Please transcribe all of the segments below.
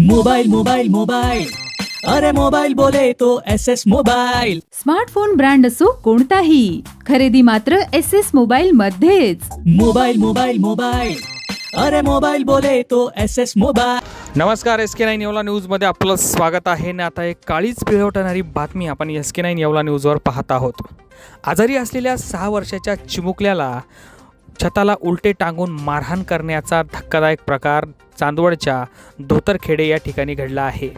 Mobile mobile mobile. अरे mobile बोले तो S S mobile. Smartphone brand असो कोणताही खरेदी मात्र एस एस मोबाईल मध्येच. Mobile mobile mobile. अरे मोबाइल बोले तो एस एस मोबाइल। नमस्कार एस के नाईन येवला न्यूजमध्ये आपलं स्वागत आहे. आणि आता एक काळीच पिळवटणारी बातमी आपण एस के नाईन येवला न्यूजवर पाहत आहोत. आजारी असलेल्या सहा वर्षाच्या चिमुकल्याला छताला उलटे टांगून मारहाण करण्याचा धक्कादायक प्रकार चांदवडच्या धोतरखेडे या ठिकाणी घडला आहे.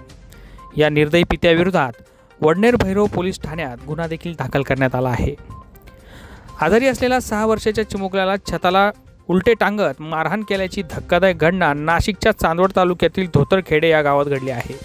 या निर्दयी पित्याविरोधात वडनेर भैरव पोलीस ठाण्यात गुन्हा देखील दाखल करण्यात आला आहे. आजारी असलेल्या सहा वर्षाच्या चिमुकल्याला छताला उलटे टांगत मारहाण केल्याची धक्कादायक घटना नाशिकच्या चांदवड तालुक्यातील धोतरखेडे या गावात घडली आहे.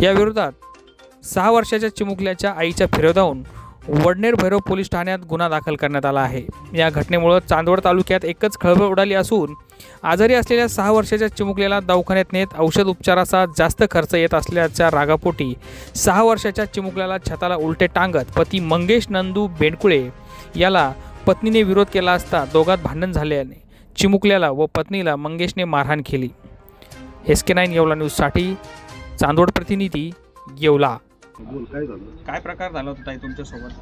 या विरोधात सहा वर्षाच्या चिमुकल्याच्या आईच्या फिरवताहून वडनेर भैरव पोलीस ठाण्यात गुन्हा दाखल करण्यात आला आहे. या घटनेमुळं चांदवड तालुक्यात एकच खळबळ उडाली असून आजारी असलेल्या सहा वर्षाच्या चिमुकल्याला दवाखान्यात नेत औषध उपचाराचा जास्त खर्च येत असल्याच्या रागापोटी सहा वर्षाच्या चिमुकल्याला छताला उलटे टांगत पती मंगेश नंदू बेंडकुळे याला पत्नीने विरोध केला असता दोघात भांडण झाल्याने चिमुकल्याला व पत्नीला मंगेशने मारहाण केली. एस के नाईन येवला न्यूजसाठी चांदोड प्रतिनिधी येवला. बोल काय झालं? काय प्रकार झाला होता ताई तुमच्यासोबत?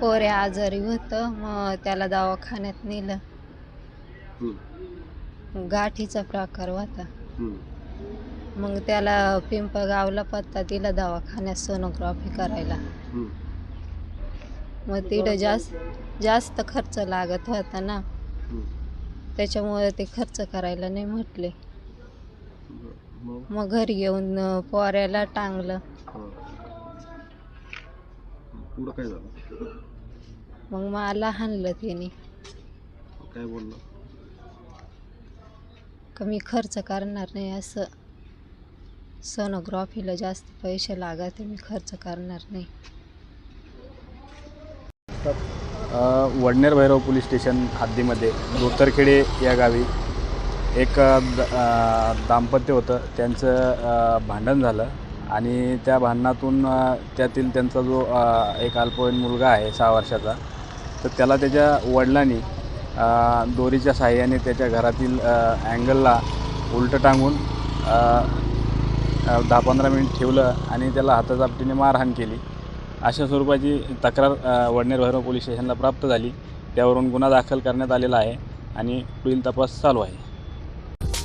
पोरे आजारी होतं मग त्याला दवाखान्यात नेलं. हम्म, गाठीचा प्रकार होता. हम्म, मग त्याला पिंपळगावला पत्ता दिला दवाखान्यात सोनोग्राफी करायला. हम्म. मग तिथं जास्त जास्त खर्च लागत होता ना. त्याच्यामुळे ते खर्च करायला नाही म्हटले. बरं. मग? मग घरी येऊन अं, पोऱ्याला टांगलं. पुढं काय झालं? मग मला हाणलं त्याने. काय बोललं? कमी खर्च करणार नाही असं. सोनोग्राफीला जास्त पैसे लागत मी खर्च करणार नाही. अ, वडनेर भैरव पोलीस स्टेशन हद्दीमध्ये धोतरखेडे या गावी एक अ, द- अ, दाम्पत्य होतं. त्यांचं अ, भांडण झालं. आणि त्या भांडणातून त्यातील त्यांचा जो एक अल्पवयीन मुलगा आहे सहा वर्षाचा तर त्याला त्याच्या वडिलांनी दोरीच्या साह्याने त्याच्या घरातील अँगलला उलटं टांगून दहा पंधरा मिनिट ठेवलं आणि त्याला हाताचापटीने मारहाण केली. अशा स्वरूपाची तक्रार वडनेर भैरव पोलीस स्टेशनला प्राप्त झाली. त्यावरून गुन्हा दाखल करण्यात आलेला आहे आणि पुढील तपास चालू आहे.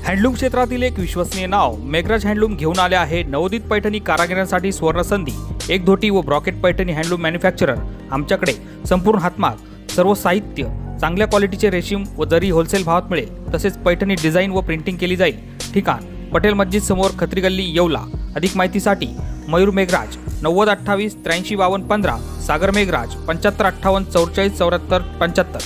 हँडलूम क्षेत्रातील एक विश्वसनीय नाव मेघराज हँडलूम घेऊन आले आहे नवोदित पैठणी कारागिरांसाठी सुवर्णसंधी. एक धोटी व ब्रॉकेट पैठणी हँडलूम मॅन्युफॅक्चरर आमच्याकडे संपूर्ण हातमाग सर्व साहित्य चांगल्या क्वालिटीचे रेशीम व जरी होलसेल भावात मिळेल तसेच पैठणी डिझाईन व प्रिंटिंग केली जाईल. ठिकाण पटेल मस्जिद समोर खत्री गल्ली येवला. अधिक माहितीसाठी मयूर मेघराज नव्वद अठ्ठावीस त्र्याऐंशी बावन्न पंधरा सागर मेघराज पंच्याहत्तर अठ्ठावन्न चौवेचाळीस चौऱ्याहत्तर पंच्याहत्तर.